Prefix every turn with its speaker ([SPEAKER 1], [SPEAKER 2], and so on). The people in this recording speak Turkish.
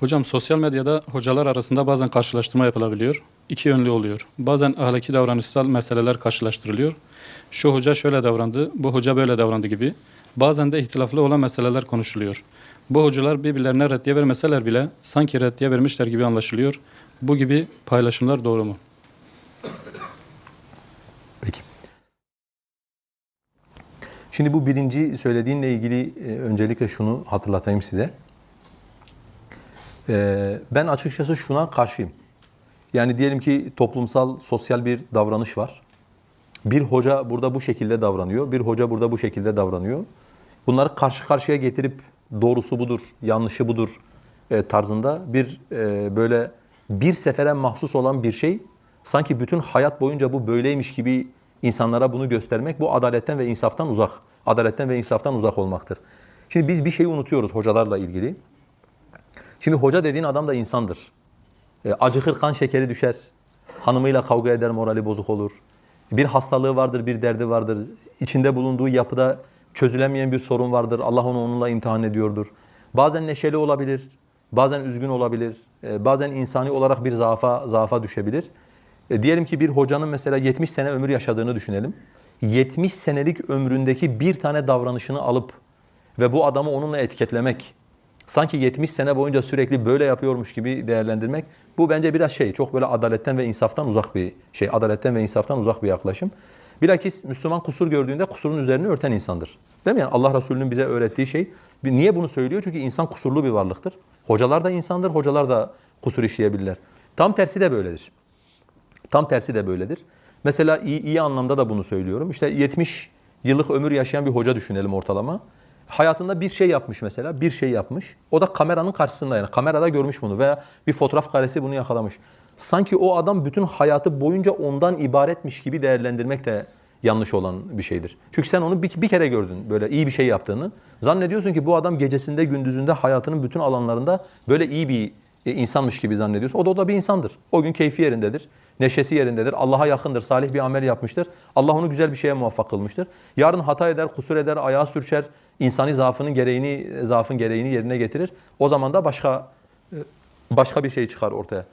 [SPEAKER 1] Hocam sosyal medyada hocalar arasında bazen karşılaştırma yapılabiliyor. İki yönlü oluyor. Bazen ahlaki davranışsal meseleler karşılaştırılıyor. Şu hoca şöyle davrandı, bu hoca böyle davrandı gibi. Bazen de ihtilaflı olan meseleler konuşuluyor. Bu hocalar birbirlerine reddiye vermeseler bile sanki reddiye vermişler gibi anlaşılıyor. Bu gibi paylaşımlar doğru mu?
[SPEAKER 2] Peki. Şimdi bu birinci söylediğinle ilgili e, öncelikle şunu hatırlatayım size. E, ben açıkçası şuna karşıyım. Yani diyelim ki toplumsal, sosyal bir davranış var. Bir hoca burada bu şekilde davranıyor, bir hoca burada bu şekilde davranıyor. Bunları karşı karşıya getirip doğrusu budur, yanlışı budur e, tarzında bir e, böyle bir sefere mahsus olan bir şey sanki bütün hayat boyunca bu böyleymiş gibi insanlara bunu göstermek bu adaletten ve insaftan uzak. Adaletten ve insaftan uzak olmaktır. Şimdi biz bir şeyi unutuyoruz hocalarla ilgili. Şimdi hoca dediğin adam da insandır. E, acıkır kan şekeri düşer. Hanımıyla kavga eder morali bozuk olur. Bir hastalığı vardır, bir derdi vardır. İçinde bulunduğu yapıda çözülemeyen bir sorun vardır. Allah onu onunla imtihan ediyordur. Bazen neşeli olabilir, bazen üzgün olabilir. e, bazen insani olarak bir zaafa, zaafa düşebilir. E, diyelim ki bir hocanın mesela 70 sene ömür yaşadığını düşünelim. 70 senelik ömründeki bir tane davranışını alıp ve bu adamı onunla etiketlemek, sanki 70 sene boyunca sürekli böyle yapıyormuş gibi değerlendirmek, bu bence biraz şey, çok böyle adaletten ve insaftan uzak bir şey, adaletten ve insaftan uzak bir yaklaşım. Bilakis Müslüman kusur gördüğünde kusurun üzerine örten insandır. Değil mi? Yani Allah Resulü'nün bize öğrettiği şey. Niye bunu söylüyor? Çünkü insan kusurlu bir varlıktır. Hocalar da insandır, hocalar da kusur işleyebilirler. Tam tersi de böyledir. Tam tersi de böyledir. Mesela iyi, iyi anlamda da bunu söylüyorum. İşte 70 yıllık ömür yaşayan bir hoca düşünelim ortalama. Hayatında bir şey yapmış mesela, bir şey yapmış. O da kameranın karşısında yani kamerada görmüş bunu veya bir fotoğraf karesi bunu yakalamış. Sanki o adam bütün hayatı boyunca ondan ibaretmiş gibi değerlendirmek de yanlış olan bir şeydir. Çünkü sen onu bir, bir kere gördün böyle iyi bir şey yaptığını. Zannediyorsun ki bu adam gecesinde gündüzünde hayatının bütün alanlarında böyle iyi bir e, insanmış gibi zannediyorsun. O da o da bir insandır. O gün keyfi yerindedir. Neşesi yerindedir. Allah'a yakındır. Salih bir amel yapmıştır. Allah onu güzel bir şeye muvaffak kılmıştır. Yarın hata eder, kusur eder, ayağı sürçer. insani zaafının gereğini, zaafın gereğini yerine getirir. O zaman da başka e, başka bir şey çıkar ortaya.